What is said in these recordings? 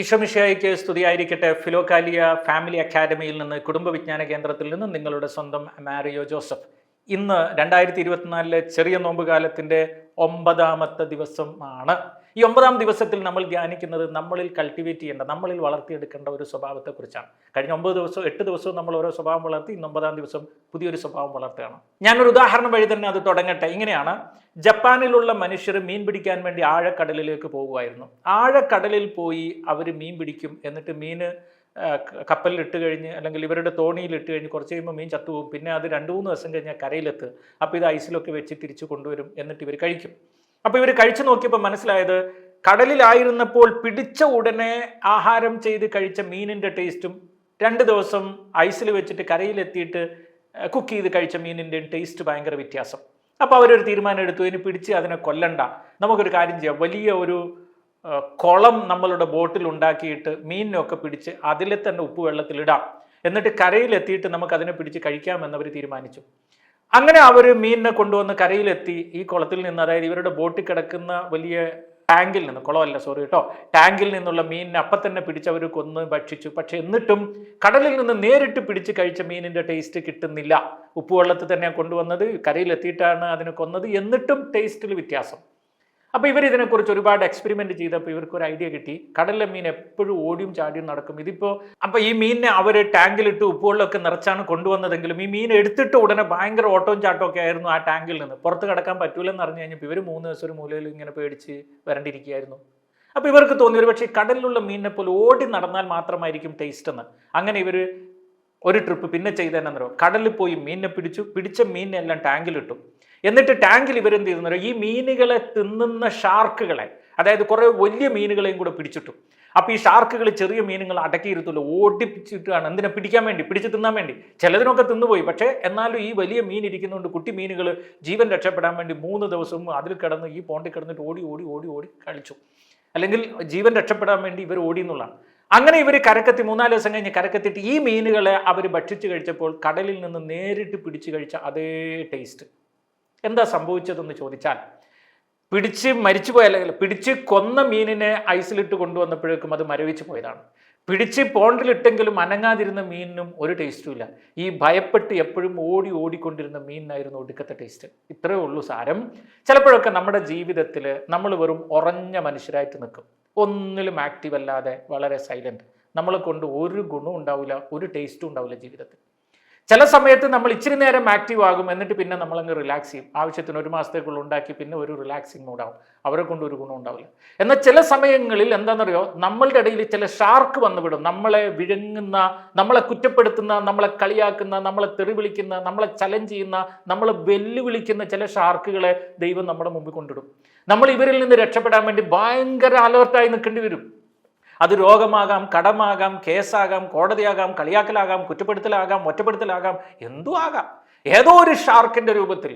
ഈശോമിഷയായിക്ക് സ്തുതിയായിരിക്കട്ടെ. Philokalia family അക്കാദമിയിൽ നിന്ന് കുടുംബവിജ്ഞാന കേന്ദ്രത്തിൽ നിന്ന് നിങ്ങളുടെ സ്വന്തം മാരിയോ ജോസഫ്. ഇന്ന് രണ്ടായിരത്തി ഇരുപത്തിനാലിലെ ചെറിയ നോമ്പ് കാലത്തിന്റെ ഒമ്പതാമത്തെ ദിവസമാണ്. ഈ ഒമ്പതാം ദിവസത്തിൽ നമ്മൾ ധ്യാനിക്കുന്നത് നമ്മളിൽ കൾട്ടിവേറ്റ് ചെയ്യേണ്ട നമ്മളിൽ വളർത്തിയെടുക്കേണ്ട ഒരു സ്വഭാവത്തെക്കുറിച്ചാണ്. കഴിഞ്ഞ ഒമ്പത് ദിവസവും എട്ട് ദിവസവും നമ്മൾ ഓരോ സ്വഭാവം വളർത്തി ഇന്ന് ഒമ്പതാം ദിവസം പുതിയൊരു സ്വഭാവം വളർത്തുകയാണ്. ഞാനൊരു ഉദാഹരണം വഴി തന്നെ അത് തുടങ്ങട്ടെ. ഇങ്ങനെയാണ്. ജപ്പാനിലുള്ള മനുഷ്യർ മീൻ പിടിക്കാൻ വേണ്ടി ആഴക്കടലിലേക്ക് പോകുമായിരുന്നു. ആഴക്കടലിൽ പോയി അവർ മീൻ പിടിക്കും. എന്നിട്ട് മീന് കപ്പലിലിട്ട് കഴിഞ്ഞ് അല്ലെങ്കിൽ ഇവരുടെ തോണിയിൽ ഇട്ട് കഴിഞ്ഞ് കുറച്ച് കഴിയുമ്പോൾ മീൻ ചത്തുപോകും. പിന്നെ അത് രണ്ട് മൂന്ന് ദിവസം കഴിഞ്ഞാൽ കരയിലെത്തും. അപ്പോൾ ഇത് ഐസിലൊക്കെ വെച്ച് തിരിച്ചു കൊണ്ടുവരും. എന്നിട്ട് ഇവർ കഴിക്കും. അപ്പോൾ ഇവർ കഴിച്ചു നോക്കിയപ്പോൾ മനസ്സിലായത് കടലിലായിരുന്നപ്പോൾ പിടിച്ച ഉടനെ ആഹാരം ചെയ്ത് കഴിച്ച മീനിന്റെ ടേസ്റ്റും രണ്ട് ദിവസം ഐസിൽ വെച്ചിട്ട് കരയിലെത്തിയിട്ട് കുക്ക് ചെയ്ത് കഴിച്ച മീനിന്റെയും ടേസ്റ്റ് ഭയങ്കര വ്യത്യാസം. അപ്പോൾ അവരൊരു തീരുമാനം എടുത്തു ഇനി പിടിച്ച് അതിനെ കൊല്ലണ്ട. നമുക്കൊരു കാര്യം ചെയ്യാം. വലിയ ഒരു കുളം നമ്മളുടെ ബോട്ടിൽ ഉണ്ടാക്കിയിട്ട് മീനിനൊക്കെ പിടിച്ച് അതിൽ തന്നെ ഉപ്പ് വെള്ളത്തിലിടാം എന്നിട്ട് കരയിലെത്തിയിട്ട് നമുക്ക് അതിനെ പിടിച്ച് കഴിക്കാമെന്ന് അവർ തീരുമാനിച്ചു. അങ്ങനെ അവർ മീനിനെ കൊണ്ടുവന്ന് കരയിലെത്തി ഈ കുളത്തിൽ നിന്ന് അതായത് ഇവരുടെ ബോട്ടിൽ കിടക്കുന്ന വലിയ ടാങ്കിൽ നിന്ന് കുളമല്ല സോറി കേട്ടോ ടാങ്കിൽ നിന്നുള്ള മീനിനെ അപ്പം തന്നെ പിടിച്ച് അവർ കൊന്ന് ഭക്ഷിച്ചു. പക്ഷെ എന്നിട്ടും കടലിൽ നിന്ന് നേരിട്ട് പിടിച്ച് കഴിച്ച മീനിന്റെ ടേസ്റ്റ് കിട്ടുന്നില്ല. ഉപ്പുവെള്ളത്തിൽ തന്നെ കൊണ്ടുവന്നത് കരയിലെത്തിയിട്ടാണ് അതിനെ കൊന്നത്. എന്നിട്ടും ടേസ്റ്റിൽ വ്യത്യാസം. അപ്പോൾ ഇവർ ഇതിനെക്കുറിച്ച് ഒരുപാട് എക്സ്പെരിമെന്റ് ചെയ്തപ്പോൾ ഇവർക്ക് ഒരു ഐഡിയ കിട്ടി. കടലിലെ മീൻ എപ്പോഴും ഓടിയും ചാടിയും നടക്കും. ഇതിപ്പോൾ അപ്പോൾ ഈ മീനിനെ അവർ ടാങ്കിലിട്ട് ഉപ്പുകളിലൊക്കെ നിറച്ചാണ് കൊണ്ടുവന്നതെങ്കിലും ഈ മീൻ എടുത്തിട്ട് ഉടനെ ഭയങ്കര ഓട്ടവും ചാട്ടവും ഒക്കെ ആയിരുന്നു ആ ടാങ്കിൽ നിന്ന്. പുറത്ത് കിടക്കാൻ പറ്റൂലെന്ന് അറിഞ്ഞു കഴിഞ്ഞപ്പോൾ ഇവർ മൂന്ന് ദിവസം ഒരു മൂലയിൽ ഇങ്ങനെ പേടിച്ച് വരണ്ടിരിക്കുകയായിരുന്നു. അപ്പോൾ ഇവർക്ക് തോന്നി ഒരു പക്ഷേ കടലിലുള്ള മീനിനെ പോലെ ഓടി നടന്നാൽ മാത്രമായിരിക്കും ടേസ്റ്റ് എന്ന്. അങ്ങനെ ഇവർ ഒരു ട്രിപ്പ് പിന്നെ ചെയ്തതെന്നോ കടലിൽ പോയി മീനിനെ പിടിച്ചു. പിടിച്ച മീനിനെ എല്ലാം ടാങ്കിലിട്ടു. എന്നിട്ട് ടാങ്കിൽ ഇവരെന്ത് ചെയ്തെന്നോ ഈ മീനുകളെ തിന്നുന്ന ഷാർക്കുകളെ അതായത് കുറേ വലിയ മീനുകളെയും കൂടെ പിടിച്ചിട്ടു. അപ്പോൾ ഈ ഷാർക്കുകൾ ചെറിയ മീനുകൾ അടക്കിയിരുത്തുമല്ലോ ഓടിപ്പിച്ചിട്ടാണ്. എന്തിനെ? പിടിക്കാൻ വേണ്ടി പിടിച്ച് തിന്നാൻ വേണ്ടി. ചിലതിനൊക്കെ തിന്നുപോയി പക്ഷേ എന്നാലും ഈ വലിയ മീൻ ഇരിക്കുന്നതുകൊണ്ട് കുട്ടി മീനുകൾ ജീവൻ രക്ഷപ്പെടാൻ വേണ്ടി മൂന്ന് ദിവസവും അതിൽ കിടന്ന് ഈ പോണ്ടിൽ കിടന്നിട്ട് ഓടി ഓടി ഓടി ഓടി കളിച്ചു. അല്ലെങ്കിൽ ജീവൻ രക്ഷപ്പെടാൻ വേണ്ടി ഇവർ ഓടി എന്നുള്ളതാണ്. അങ്ങനെ ഇവർ കരക്കെത്തി മൂന്നാൽ ദിവസം കഴിഞ്ഞ് കരക്കെത്തിയിട്ട് ഈ മീനുകളെ അവർ ഭക്ഷിച്ചു കഴിച്ചപ്പോൾ കടലിൽ നിന്ന് നേരിട്ട് പിടിച്ച് കഴിച്ച അതേ ടേസ്റ്റ് എന്താ സംഭവിച്ചതെന്ന് ചോദിച്ചാൽ പിടിച്ച് മരിച്ചു പോയ അല്ലെങ്കിൽ പിടിച്ച് കൊന്ന മീനിനെ ഐസിലിട്ട് കൊണ്ടുവന്നപ്പോഴേക്കും അത് മരവിച്ച് പോയതാണ്. പിടിച്ച് പോണ്ടിലിട്ടെങ്കിലും അനങ്ങാതിരുന്ന മീനിനും ഒരു ടേസ്റ്റും ഇല്ല. ഈ ഭയപ്പെട്ട് എപ്പോഴും ഓടി ഓടിക്കൊണ്ടിരുന്ന മീനിനായിരുന്നു ഒടുക്കത്തെ ടേസ്റ്റ് ഇത്രയേ ഉള്ളൂ സാരം. ചിലപ്പോഴൊക്കെ നമ്മുടെ ജീവിതത്തിൽ നമ്മൾ വെറും ഉറഞ്ഞ മനുഷ്യരായിട്ട് നിൽക്കും. ഒന്നിലും ആക്റ്റീവ് അല്ലാതെ വളരെ സൈലന്റ് നമ്മളെ കൊണ്ട് ഒരു ഗുണവും ഉണ്ടാവില്ല ഒരു ടേസ്റ്റും ഉണ്ടാവില്ല ജീവിതത്തിൽ. ചില സമയത്ത് നമ്മൾ ഇച്ചിരി നേരം ആക്റ്റീവ് ആകും എന്നിട്ട് പിന്നെ നമ്മളങ്ങ് റിലാക്സ് ചെയ്യും. ആവശ്യത്തിന് ഒരു മാസത്തേക്കുള്ള ഉണ്ടാക്കി പിന്നെ ഒരു റിലാക്സിങ് മൂഡാവും അവരെ കൊണ്ട് ഒരു ഗുണം ഉണ്ടാവില്ല. എന്നാൽ ചില സമയങ്ങളിൽ എന്താണെന്നറിയോ? നമ്മളുടെ ഇടയിൽ ചില ഷാർക്ക് വന്നുവിടും നമ്മളെ വിഴുങ്ങുന്ന നമ്മളെ കുറ്റപ്പെടുത്തുന്ന നമ്മളെ കളിയാക്കുന്ന നമ്മളെ തെറിവിളിക്കുന്ന നമ്മളെ ചലഞ്ച് ചെയ്യുന്ന നമ്മളെ വെല്ലുവിളിക്കുന്ന ചില ഷാർക്കുകളെ ദൈവം നമ്മുടെ മുമ്പിൽ കൊണ്ടിടും. നമ്മൾ ഇവരിൽ നിന്ന് രക്ഷപ്പെടാൻ വേണ്ടി ഭയങ്കര അലേർട്ടായി നിൽക്കേണ്ടി വരും. അത് രോഗമാകാം കടമാകാം കേസാകാം കോടതിയാകാം കളിയാക്കലാകാം കുറ്റപ്പെടുത്തലാകാം ഒറ്റപ്പെടുത്തലാകാം എന്തു ആകാം. ഏതോ ഒരു ഷാർക്കിന്റെ രൂപത്തിൽ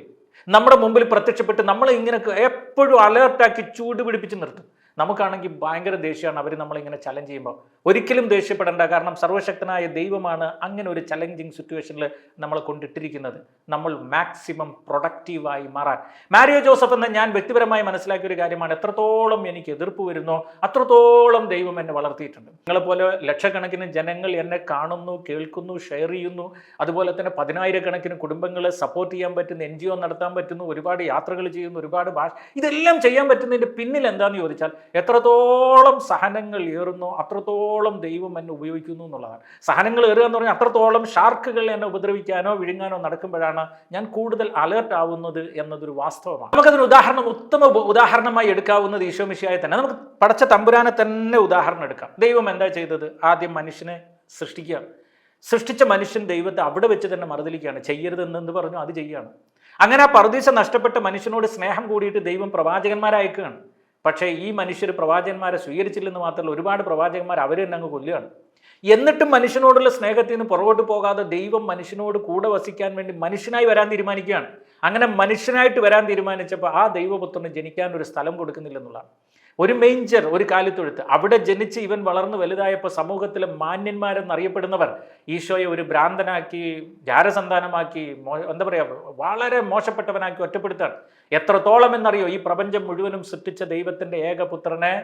നമ്മുടെ മുമ്പിൽ പ്രത്യക്ഷപ്പെട്ട് നമ്മളെ ഇങ്ങനെ എപ്പോഴും അലേർട്ടാക്കി ചൂട് പിടിപ്പിച്ച് നിർത്തും. നമുക്കാണെങ്കിൽ ഭയങ്കര ദേഷ്യമാണ് അവർ നമ്മളിങ്ങനെ ചലഞ്ച് ചെയ്യുമ്പോൾ. ഒരിക്കലും ദേഷ്യപ്പെടേണ്ട. കാരണം സർവശക്തനായ ദൈവമാണ് അങ്ങനെ ഒരു ചലഞ്ചിങ് സിറ്റുവേഷനിൽ നമ്മളെ കൊണ്ടിട്ടിരിക്കുന്നത്. നമ്മൾ മാക്സിമം പ്രൊഡക്റ്റീവായി മാറാൻ. മാരിയോ ജോസഫ് എന്ന ഞാൻ വ്യക്തിപരമായി മനസ്സിലാക്കിയ ഒരു കാര്യമാണ്. എത്രത്തോളം എനിക്ക് എതിർപ്പ് വരുന്നോ അത്രത്തോളം ദൈവം എന്നെ വളർത്തിയിട്ടുണ്ട്. നിങ്ങളെപ്പോലെ ലക്ഷക്കണക്കിന് ജനങ്ങൾ എന്നെ കാണുന്നു കേൾക്കുന്നു ഷെയർ ചെയ്യുന്നു. അതുപോലെ തന്നെ പതിനായിരക്കണക്കിന് കുടുംബങ്ങളെ സപ്പോർട്ട് ചെയ്യാൻ പറ്റുന്ന എൻ നടത്താൻ പറ്റുന്നു ഒരുപാട് യാത്രകൾ ചെയ്യുന്നു ഒരുപാട് ഭാഷ ഇതെല്ലാം ചെയ്യാൻ പറ്റുന്നതിന്റെ പിന്നിൽ എന്താണെന്ന് ചോദിച്ചാൽ എത്രത്തോളം സഹനങ്ങൾ ഏറുന്നോ അത്രത്തോളം ദൈവം എന്നെ ഉപയോഗിക്കുന്നു എന്നുള്ളതാണ്. സഹനങ്ങൾ ഏറുക എന്ന് പറഞ്ഞാൽ അത്രത്തോളം ഷാർക്കുകൾ എന്നെ ഉപദ്രവിക്കാനോ വിഴുങ്ങാനോ നടക്കുമ്പോഴാണ് ഞാൻ കൂടുതൽ അലേർട്ട് ആവുന്നത് എന്നതൊരു വാസ്തവമാണ്. നമുക്കതൊരു ഉദാഹരണം ഉത്തമ ഉദാഹരണമായി എടുക്കാവുന്നത് ഈശോമിശിയായി തന്നെ. നമുക്ക് പടച്ച തമ്പുരാനെ തന്നെ ഉദാഹരണം എടുക്കാം. ദൈവം എന്താ ചെയ്തത്? ആദ്യം മനുഷ്യനെ സൃഷ്ടിക്കുക. സൃഷ്ടിച്ച മനുഷ്യൻ ദൈവത്തെ അവിടെ വെച്ച് തന്നെ മറുതലിക്കുകയാണ്. ചെയ്യരുതെന്ന് എന്ന് പറഞ്ഞു? അത് ചെയ്യുകയാണ്. അങ്ങനെ ആ പർദീസ നഷ്ടപ്പെട്ട മനുഷ്യനോട് സ്നേഹം കൂടിയിട്ട് ദൈവം പ്രവാചകന്മാരെ അയക്കുകയാണ്. പക്ഷേ ഈ മനുഷ്യർ പ്രവാചകന്മാരെ സ്വീകരിച്ചില്ലെന്ന് മാത്രമല്ല ഒരുപാട് പ്രവാചകന്മാർ അവർ തന്നെ അങ്ങ് കൊല്ലുകയാണ്. എന്നിട്ടും മനുഷ്യനോടുള്ള സ്നേഹത്തിൽ നിന്ന് പുറകോട്ട് പോകാതെ ദൈവം മനുഷ്യനോട് കൂടെ വസിക്കാൻ വേണ്ടി മനുഷ്യനായി വരാൻ തീരുമാനിക്കുകയാണ്. അങ്ങനെ മനുഷ്യനായിട്ട് വരാൻ തീരുമാനിച്ചപ്പോൾ ആ ദൈവപുത്രന് ജനിക്കാൻ ഒരു സ്ഥലം കൊടുക്കുന്നില്ലെന്നുള്ളതാണ് ഒരു മെയിഞ്ചർ ഒരു കാലിത്തൊഴുത്ത്. അവിടെ ജനിച്ച് ഇവൻ വളർന്നു വലുതായപ്പോൾ സമൂഹത്തിലെ മാന്യന്മാരെന്നറിയപ്പെടുന്നവർ ഈശോയെ ഒരു ഭ്രാന്തനാക്കി ജാരസന്താനമാക്കി എന്താ പറയുക വളരെ മോശപ്പെട്ടവനാക്കി ഒറ്റപ്പെടുത്താണ് എത്രത്തോളം എന്നറിയോ ഈ പ്രപഞ്ചം മുഴുവനും സൃഷ്ടിച്ച ദൈവത്തിന്റെ ഏകപുത്രനെ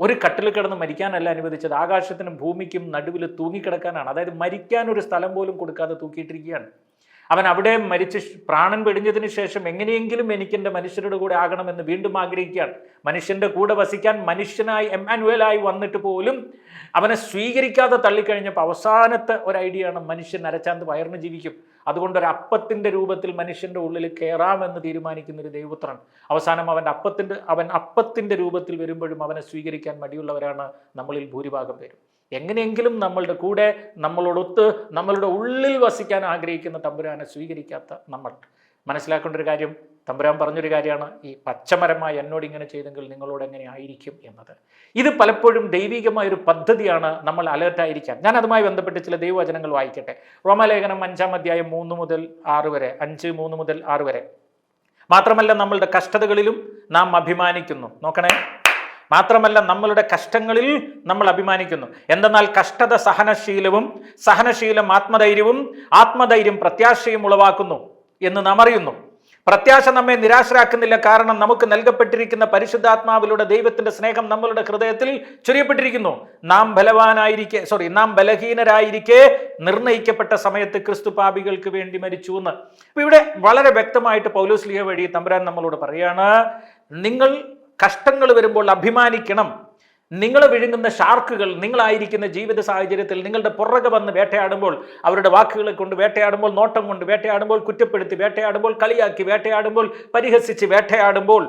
ഒരു കട്ടിൽ കിടന്ന് മരിക്കാനല്ല അനുവദിച്ചത്. ആകാശത്തിനും ഭൂമിക്കും നടുവിൽ തൂങ്ങിക്കിടക്കാനാണ്. അതായത് മരിക്കാൻ ഒരു സ്ഥലം പോലും കൊടുക്കാതെ തൂക്കിയിട്ടിരിക്കുകയാണ്. അവൻ അവിടെ മരിച്ച് പ്രാണൻ വെടിഞ്ഞതിന് ശേഷം എങ്ങനെയെങ്കിലും എനിക്കെന്റെ മനുഷ്യരുടെ കൂടെ ആകണമെന്ന് വീണ്ടും ആഗ്രഹിക്കുകയാണ്. മനുഷ്യന്റെ കൂടെ വസിക്കാൻ മനുഷ്യനായി എമ്മാനുവലായി വന്നിട്ട് പോലും അവനെ സ്വീകരിക്കാതെ തള്ളിക്കഴിഞ്ഞപ്പോൾ അവസാനത്തെ ഒരു ഐഡിയയാണ് മനുഷ്യൻ അരച്ചാന്ത് വയറിന് ജീവിക്കും. അതുകൊണ്ട് ഒരു അപ്പത്തിന്റെ രൂപത്തിൽ മനുഷ്യന്റെ ഉള്ളിൽ കയറാമെന്ന് തീരുമാനിക്കുന്ന ഒരു ദൈവപുത്രൻ. അവസാനം അവന്റെ അപ്പത്തിന്റെ അവൻ അപ്പത്തിന്റെ രൂപത്തിൽ വരുമ്പോഴും അവനെ സ്വീകരിക്കാൻ മടിയുള്ളവരാണ് നമ്മളിൽ ഭൂരിഭാഗം പേരും. എങ്ങനെയെങ്കിലും നമ്മളുടെ കൂടെ നമ്മളോടൊത്ത് നമ്മളുടെ ഉള്ളിൽ വസിക്കാൻ ആഗ്രഹിക്കുന്ന തമ്പുരാനെ സ്വീകരിക്കാത്ത നമ്മൾ. മനസ്സിലാക്കേണ്ട ഒരു കാര്യം തമ്പുരാൻ പറഞ്ഞൊരു കാര്യമാണ് ഈ പച്ചമരമായി എന്നോട് ഇങ്ങനെ ചെയ്തെങ്കിൽ നിങ്ങളോട് എങ്ങനെ ആയിരിക്കും എന്നത്. ഇത് പലപ്പോഴും ദൈവികമായ ഒരു പദ്ധതിയാണ് നമ്മൾ അലേർട്ടായിരിക്കാൻ ഞാൻ അതുമായി ബന്ധപ്പെട്ട് ചില ദൈവവചനങ്ങൾ വായിക്കട്ടെ. റോമാലേഖനം അഞ്ചാം അധ്യായം മൂന്ന് മുതൽ ആറ് വരെ അഞ്ച് മൂന്ന് മുതൽ ആറ് വരെ. മാത്രമല്ല നമ്മളുടെ കഷ്ടതകളിലും നാം അഭിമാനിക്കുന്നു. നോക്കണേ. മാത്രമല്ല നമ്മളുടെ കഷ്ടങ്ങളിൽ നമ്മൾ അഭിമാനിക്കുന്നു. എന്തെന്നാൽ കഷ്ടത സഹനശീലവും സഹനശീലം ആത്മധൈര്യവും ആത്മധൈര്യം പ്രത്യാശയും ഉളവാക്കുന്നു എന്ന് നാം അറിയുന്നു. പ്രത്യാശ നമ്മെ നിരാശരാക്കുന്നില്ല. കാരണം നമുക്ക് നൽകപ്പെട്ടിരിക്കുന്ന പരിശുദ്ധാത്മാവിലൂടെ ദൈവത്തിന്റെ സ്നേഹം നമ്മളുടെ ഹൃദയത്തിൽ ചൊരിയപ്പെട്ടിരിക്കുന്നു. നാം ബലവാനായിരിക്കെ സോറി നാം ബലഹീനരായിരിക്കെ നിർണയിക്കപ്പെട്ട സമയത്ത് ക്രിസ്തു പാപികൾക്ക് വേണ്ടി മരിച്ചു എന്ന്. ഇവിടെ വളരെ വ്യക്തമായിട്ട് പൗലോസ്ലിയ വഴി തമ്പുരാൻ നമ്മളോട് പറയാണ് നിങ്ങൾ കഷ്ടങ്ങൾ വരുമ്പോൾ അഭിമാനിക്കണം. നിങ്ങൾ വിഴുങ്ങുന്ന ഷാർക്കുകൾ നിങ്ങളായിരിക്കുന്ന ജീവിത സാഹചര്യത്തിൽ നിങ്ങളുടെ പുറകെ വന്ന് വേട്ടയാടുമ്പോൾ അവരുടെ വാക്കുകളെ കൊണ്ട് വേട്ടയാടുമ്പോൾ നോട്ടം കൊണ്ട് വേട്ടയാടുമ്പോൾ കുറ്റപ്പെടുത്തി വേട്ടയാടുമ്പോൾ കളിയാക്കി വേട്ടയാടുമ്പോൾ പരിഹസിച്ച് വേട്ടയാടുമ്പോൾ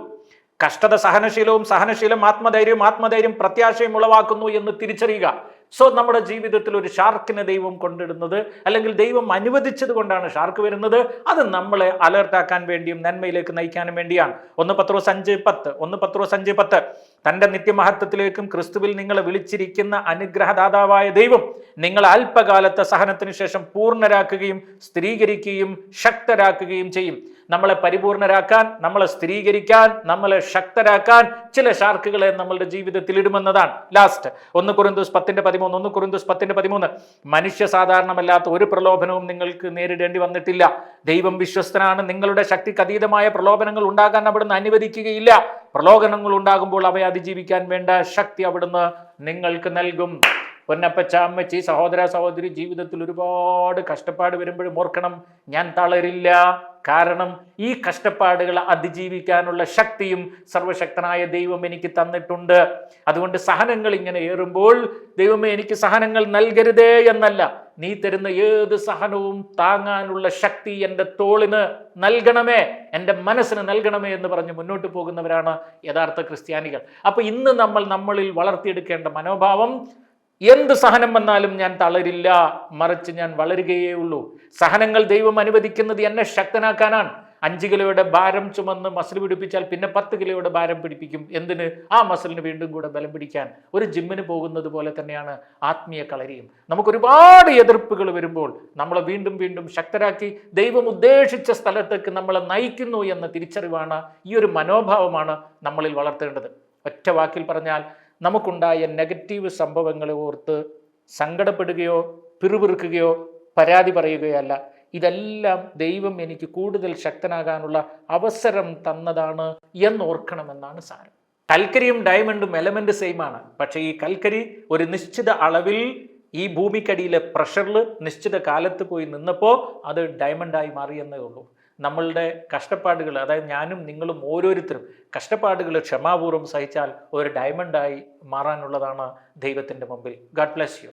കഷ്ടത സഹനശീലവും സഹനശീലം ആത്മധൈര്യവും ആത്മധൈര്യം പ്രത്യാശയും ഉളവാക്കുന്നു എന്ന് തിരിച്ചറിയുക. സോ നമ്മുടെ ജീവിതത്തിൽ ഒരു ഷാർക്കിനെ ദൈവം കൊണ്ടിടുന്നത് അല്ലെങ്കിൽ ദൈവം അനുവദിച്ചത് കൊണ്ടാണ് ഷാർക്ക് വരുന്നത്. അത് നമ്മളെ അലർട്ടാക്കാൻ വേണ്ടിയും നന്മയിലേക്ക് നയിക്കാനും വേണ്ടിയാണ്. ഒന്ന് പത്രോസ് അഞ്ച് പത്ത് ഒന്ന് പത്രോസ് അഞ്ച് പത്ത്. തന്റെ നിത്യമഹത്വത്തിലേക്കും ക്രിസ്തുവിൽ നിങ്ങളെ വിളിച്ചിരിക്കുന്ന അനുഗ്രഹദാതാവായ ദൈവം നിങ്ങൾ അല്പകാലത്തെ സഹനത്തിന് ശേഷം പൂർണരാക്കുകയും സ്ഥിരീകരിക്കുകയും ശക്തരാക്കുകയും ചെയ്യും. നമ്മളെ പരിപൂർണരാക്കാൻ നമ്മളെ സ്ഥിരീകരിക്കാൻ നമ്മളെ ശക്തരാക്കാൻ ചില ഷാർക്കുകളെ നമ്മളുടെ ജീവിതത്തിൽ ഇടുമെന്നതാണ്. ലാസ്റ്റ് ഒന്ന് കുറിന്തോസ് പത്തിന്റെ പതിമൂന്ന് ഒന്ന് കുറിന്തോസ് പത്തിന്റെ പതിമൂന്ന്. മനുഷ്യ സാധാരണമല്ലാത്ത ഒരു പ്രലോഭനവും നിങ്ങൾക്ക് നേരിടേണ്ടി വന്നിട്ടില്ല. ദൈവം വിശ്വസ്തനാണ്. നിങ്ങളുടെ ശക്തിക്ക് അതീതമായ പ്രലോഭനങ്ങൾ ഉണ്ടാകാൻ അവിടുന്ന് അനുവദിക്കുകയില്ല. പ്രലോഭനങ്ങൾ ഉണ്ടാകുമ്പോൾ അവയെ അതിജീവിക്കാൻ വേണ്ട ശക്തി അവിടുന്ന് നിങ്ങൾക്ക് നൽകും. പൊന്നപ്പച്ച അമ്മച്ചി സഹോദര സഹോദരി ജീവിതത്തിൽ ഒരുപാട് കഷ്ടപ്പാട് വരുമ്പോഴും ഓർക്കണം ഞാൻ തളരില്ല. കാരണം ഈ കഷ്ടപ്പാടുകൾ അതിജീവിക്കാനുള്ള ശക്തിയും സർവശക്തനായ ദൈവം എനിക്ക് തന്നിട്ടുണ്ട്. അതുകൊണ്ട് സഹനങ്ങൾ ഇങ്ങനെ ഏറുമ്പോൾ ദൈവമേ എനിക്ക് സഹനങ്ങൾ നൽകരുതേ എന്നല്ല. നീ തരുന്ന ഏത് സഹനവും താങ്ങാനുള്ള ശക്തി എന്റെ തോളിന് നൽകണമേ എന്റെ മനസ്സിന് നൽകണമേ എന്ന് പറഞ്ഞ് മുന്നോട്ട് പോകുന്നവരാണ് യഥാർത്ഥ ക്രിസ്ത്യാനികൾ. അപ്പോൾ ഇന്ന് നമ്മൾ നമ്മളിൽ വളർത്തിയെടുക്കേണ്ട മനോഭാവം എന്ത് സഹനം വന്നാലും ഞാൻ തളരില്ല മറിച്ച് ഞാൻ വളരുകയേ ഉള്ളൂ. സഹനങ്ങൾ ദൈവം അനുവദിക്കുന്നത് എന്നെ ശക്തനാക്കാനാണ്. അഞ്ച് കിലോയുടെ ഭാരം ചുമന്ന് മസിൽ പിടിപ്പിച്ചാൽ പിന്നെ പത്ത് കിലോയുടെ ഭാരം പിടിപ്പിക്കും. എന്തിന്? ആ മസിലിന് വീണ്ടും കൂടെ ബലം പിടിക്കാൻ. ഒരു ജിമ്മിന് പോകുന്നത് പോലെ തന്നെയാണ് ആത്മീയ കളരിയും. നമുക്ക് ഒരുപാട് എതിർപ്പുകൾ വരുമ്പോൾ നമ്മളെ വീണ്ടും വീണ്ടും ശക്തരാക്കി ദൈവം ഉദ്ദേശിച്ച സ്ഥലത്തേക്ക് നമ്മളെ നയിക്കുന്നു എന്ന തിരിച്ചറിവാണ് ഈ ഒരു മനോഭാവമാണ് നമ്മളിൽ വളർത്തേണ്ടത്. ഒറ്റ വാക്കിൽ പറഞ്ഞാൽ നമുക്കുണ്ടായ നെഗറ്റീവ് സംഭവങ്ങളെ ഓർത്ത് സങ്കടപ്പെടുകയോ പിറുപിറുക്കുകയോ പരാതി പറയുകയല്ല. ഇതെല്ലാം ദൈവം എനിക്ക് കൂടുതൽ ശക്തനാകാനുള്ള അവസരം തന്നതാണ് എന്നോർക്കണമെന്നാണ് സാരം. കൽക്കരിയും ഡയമണ്ടും എലമെന്റ് സെയിമാണ് പക്ഷേ ഈ കൽക്കരി ഒരു നിശ്ചിത അളവിൽ ഈ ഭൂമിക്കടിയിലെ പ്രഷറിൽ നിശ്ചിത കാലത്ത് പോയി നിന്നപ്പോൾ അത് ഡയമണ്ടായി മാറിയെന്നേ ഉള്ളൂ. നമ്മളുടെ കഷ്ടപ്പാടുകൾ അതായത് ഞാനും നിങ്ങളും ഓരോരുത്തരും കഷ്ടപ്പാടുകൾ ക്ഷമാപൂർവം സഹിച്ചാൽ ഒരു ഡയമണ്ടായി മാറാനുള്ളതാണ് ദൈവത്തിന്റെ മുമ്പിൽ. God bless you